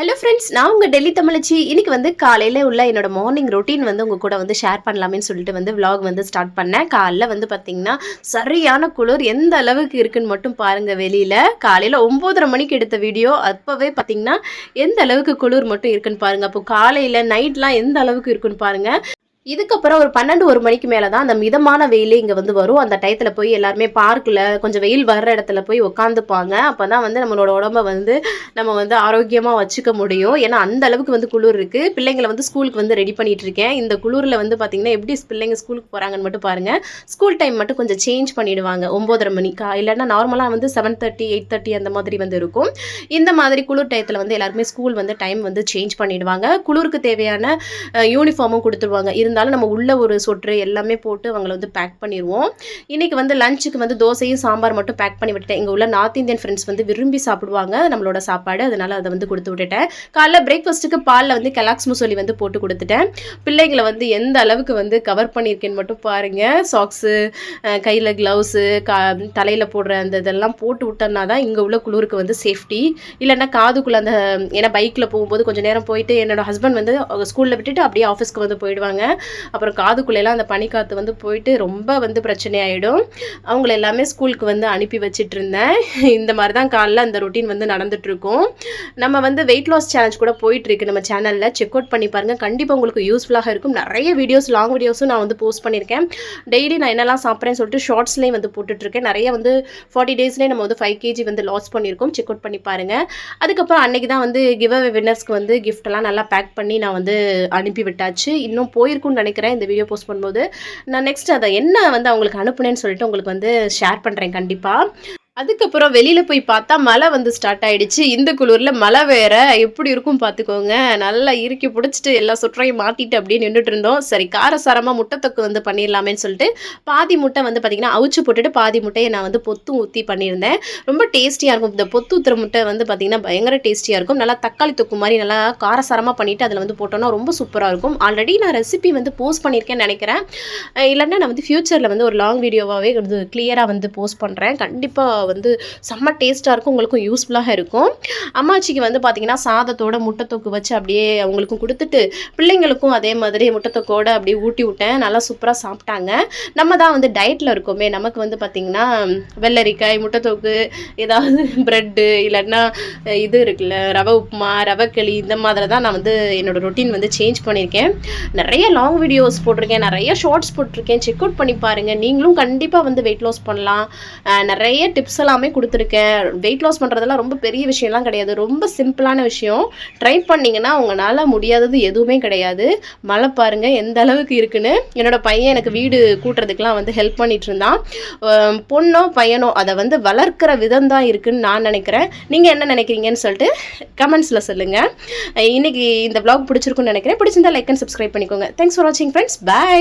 Hello friends நான் உங்கள் டெல்லி தமிழச்சி. இன்னைக்கு வந்து காலையில் உள்ள என்னோட மார்னிங் ரொட்டீன் வந்து உங்கள் கூட வந்து ஷேர் பண்ணலாமேன்னு சொல்லிட்டு வந்து விலாக் வந்து ஸ்டார்ட் பண்ணேன். காலைல வந்து பார்த்தீங்கன்னா சரியான குளிர் எந்த அளவுக்கு இருக்குன்னு மட்டும் பாருங்கள் வெளியில். காலையில் ஒம்போதரை மணிக்கு எடுத்த வீடியோ அப்போவே பார்த்தீங்கன்னா எந்த அளவுக்கு குளிர் மட்டும் இருக்குன்னு பாருங்கள் அப்போ காலையில் நைட்லாம் எந்த அளவுக்கு இருக்குன்னு பாருங்கள் இதுக்கப்புறம் ஒரு பன்னெண்டு ஒரு மணிக்கு மேலே தான் அந்த மிதமான வெயிலே இங்கே வந்து வரும். அந்த டயத்தில் போய் எல்லாருமே பார்க்கில் கொஞ்சம் வெயில் வர்ற இடத்துல போய் உட்காந்துப்பாங்க அப்போ தான் வந்து நம்மளோட உடம்ப வந்து நம்ம வந்து ஆரோக்கியமாக வச்சுக்க முடியும். ஏன்னா அந்த அளவுக்கு வந்து குளிர் இருக்குது பிள்ளைங்களை வந்து ஸ்கூலுக்கு வந்து ரெடி பண்ணிட்டு இருக்கேன். இந்த குளிரில் வந்து பார்த்திங்கன்னா எப்படி பிள்ளைங்க ஸ்கூலுக்கு போகிறாங்கன்னு மட்டும் பாருங்கள் ஸ்கூல் டைம் மட்டும் கொஞ்சம் சேஞ்ச் பண்ணிடுவாங்க. ஒம்போதரை மணிக்கா? இல்லைன்னா நார்மலாக வந்து செவன் தேர்ட்டி எயிட் தேர்ட்டி அந்த மாதிரி வந்து இருக்கும். இந்த மாதிரி குளிர் டயத்தில் வந்து எல்லாருமே ஸ்கூல் வந்து டைம் வந்து சேஞ்ச் பண்ணிடுவாங்க. குளிருக்கு தேவையான யூனிஃபார்மும் கொடுத்துருவாங்க. இருந்தாலும் நம்ம உள்ள ஒரு சொட்ரு எல்லாமே போட்டு அவங்கள வந்து பேக் பண்ணிடுவோம் இன்றைக்கி வந்து லஞ்சுக்கு வந்து தோசையும் சாம்பார் மட்டும் பேக் பண்ணி விட்டுட்டேன். இங்கே உள்ள நார்த் இந்தியன் ஃப்ரெண்ட்ஸ் வந்து விரும்பி சாப்பிடுவாங்க நம்மளோட சாப்பாடு. அதனால் அதை வந்து கொடுத்து விட்டுட்டேன். காலைல பிரேக்ஃபாஸ்ட்டுக்கு பாலில் வந்து கெலாக்ஸ் முசோலி வந்து போட்டு கொடுத்துட்டேன். பிள்ளைங்களை வந்து எந்த அளவுக்கு வந்து கவர் பண்ணியிருக்கேன்னு மட்டும் பாருங்கள் சாக்ஸு கையில் க்ளவுஸு கா தலையில் போடுற அந்த இதெல்லாம் போட்டு விட்டோம்னா தான் இங்கே உள்ள குளிருக்கு வந்து சேஃப்டி இல்லைன்னா காதுக்குள்ளே அந்த ஏன்னா பைக்கில் போகும்போது கொஞ்சம் நேரம் போயிட்டு என்னோட ஹஸ்பண்ட் வந்து ஸ்கூலில் விட்டுட்டு அப்படியே ஆஃபீஸ்க்கு வந்து போயிடுவாங்க. அப்புறம் காதுக்குள்ளெல்லாம் அந்த பனிக்காற்று வந்து போயிட்டு ரொம்ப வந்து பிரச்சனையாயிடும். அவங்கள எல்லாமே ஸ்கூலுக்கு வந்து அனுப்பி வச்சுட்டு இருந்தேன் இந்த மாதிரி தான் காலைல அந்த ரொட்டீன் வந்து நடந்துட்டுருக்கும் நம்ம வந்து வெயிட் லாஸ் சேலஞ்ச் கூட போயிட்டுருக்கு நம்ம சேனலில் செக் அவுட் பண்ணி பாருங்க. கண்டிப்பாக உங்களுக்கு யூஸ்ஃபுல்லாக இருக்கும். நிறைய வீடியோஸ் லாங் வீடியோஸும் நான் வந்து போஸ்ட் பண்ணியிருக்கேன். டெய்லி நான் என்னெல்லாம் சாப்பிட்றேன்னு சொல்லிட்டு ஷார்ட்ஸ்லேயும் வந்து போட்டுட்ருக்கேன். நிறைய வந்து ஃபார்ட்டி டேஸ்லேயே நம்ம வந்து ஃபைவ் கேஜி வந்து லாஸ் பண்ணியிருக்கோம். செக் அவுட் பண்ணி பாருங்கள் அதுக்கப்புறம் அன்னைக்கு தான் வந்து கிவ் அவே வின்னர்ஸ்க்கு வந்து கிஃப்டெல்லாம் நல்லா பேக் பண்ணி நான் வந்து அனுப்பி விட்டாச்சு. இன்னும் இருக்கும்னு நினைக்கிறேன் இந்த வீடியோ போஸ்ட் பண்ணும்போது. நான் நெக்ஸ்ட் அதை என்ன வந்து அவங்களுக்கு அனுப்புனேன்னு சொல்லிட்டு உங்களுக்கு வந்து ஷேர் பண்ணுறேன் கண்டிப்பாக அதுக்கப்புறம் வெளியில் போய் பார்த்தா மழை வந்து ஸ்டார்ட் ஆயிடுச்சு. இந்த குளிரில் மழை வேற. எப்படி இருக்கும் பார்த்துக்கோங்க. நல்லா இறுக்கி பிடிச்சிட்டு எல்லா சுற்றையும் மாட்டிட்டு அப்படியே நின்றுட்டு இருந்தோம். சரி காரசாரமாக முட்டைத்தொக்கு வந்து பண்ணிடலாமேன்னு சொல்லிட்டு பாதி முட்டை வந்து பார்த்திங்கன்னா அவிச்சு போட்டுட்டு பாதி முட்டையை நான் வந்து பொத்து ஊற்றி பண்ணியிருந்தேன். ரொம்ப டேஸ்டியாக இருக்கும். இந்த பொத்து ஊற்றுற முட்டை வந்து பார்த்திங்கன்னா பயங்கர டேஸ்டியாக இருக்கும். நல்லா தக்காளி தொக்கு மாதிரி நல்லா காரசாரமாக பண்ணிவிட்டு அதில் வந்து போட்டோன்னா ரொம்ப சூப்பராக இருக்கும். ஆல்ரெடி நான் ரெசிபி வந்து போஸ்ட் பண்ணியிருக்கேன்னு நினைக்கிறேன். இல்லைன்னா நான் வந்து ஃப்யூச்சரில் வந்து ஒரு லாங் வீடியோவாகவே வந்து கிளியராக வந்து போஸ்ட் பண்ணுறேன் கண்டிப்பாக வந்து செம்ம டேஸ்ட்டாக இருக்கும் உங்களுக்கும் யூஸ்ஃபுல்லாக இருக்கும். அம்மாச்சிக்கு வந்து பார்த்திங்கன்னா சாதத்தோட முட்டைத்தொக்கு வச்சு அப்படியே அவங்களுக்கும் கொடுத்துட்டு பிள்ளைங்களுக்கும் அதே மாதிரி முட்டைத்தொக்கோட அப்படியே ஊட்டி விட்டேன். நல்லா சூப்பராக சாப்பிட்டாங்க. நம்ம தான் வந்து டயட்டில் இருக்கோமே நமக்கு வந்து பார்த்திங்கன்னா வெள்ளரிக்காய் முட்டைத்தொக்கு ஏதாவது ப்ரெட்டு இல்லைன்னா இது இருக்குல்ல ரவை உப்புமா ரவை களி இந்த மாதிரி தான் நான் வந்து என்னோடய ரொட்டீன் வந்து சேஞ்ச் பண்ணியிருக்கேன். நிறைய லாங் வீடியோஸ் போட்டிருக்கேன் நிறைய ஷார்ட்ஸ் போட்டிருக்கேன். செக் அவுட் பண்ணி பாருங்கள் நீங்களும் கண்டிப்பாக வந்து வெயிட் லாஸ் பண்ணலாம். நிறைய டிப்ஸ் எல்லாமே கொடுத்துருக்கேன். வெயிட் லாஸ் பண்ணுறதெல்லாம் ரொம்ப பெரிய விஷயம்லாம் கிடையாது. ரொம்ப சிம்பிளான விஷயம். ட்ரை பண்ணிங்கன்னா உங்களால் முடியாதது எதுவுமே கிடையாது. மழை பாருங்கள் எந்த அளவுக்கு இருக்குன்னு. என்னோடய பையன் எனக்கு வீடு கூட்டுறதுக்கெலாம் வந்து ஹெல்ப் பண்ணிட்டு இருந்தான். பொண்ணோ பையனோ அதை வந்து வளர்க்குற விதம் தான் இருக்குன்னு நான் நினைக்கிறேன். நீங்கள் என்ன நினைக்கிறீங்கன்னு சொல்லிட்டு கமெண்ட்ஸில் சொல்லுங்கள் இன்னைக்கு இந்த vlog பிடிச்சிருக்குன்னு நினைக்கிறேன். பிடிச்சிருந்தா லைக் அண்ட் சப்ஸ்கிரைப் பண்ணிக்கோங்க. தேங்க்ஸ் ஃபார் வாட்சிங் ஃப்ரெண்ட்ஸ் பை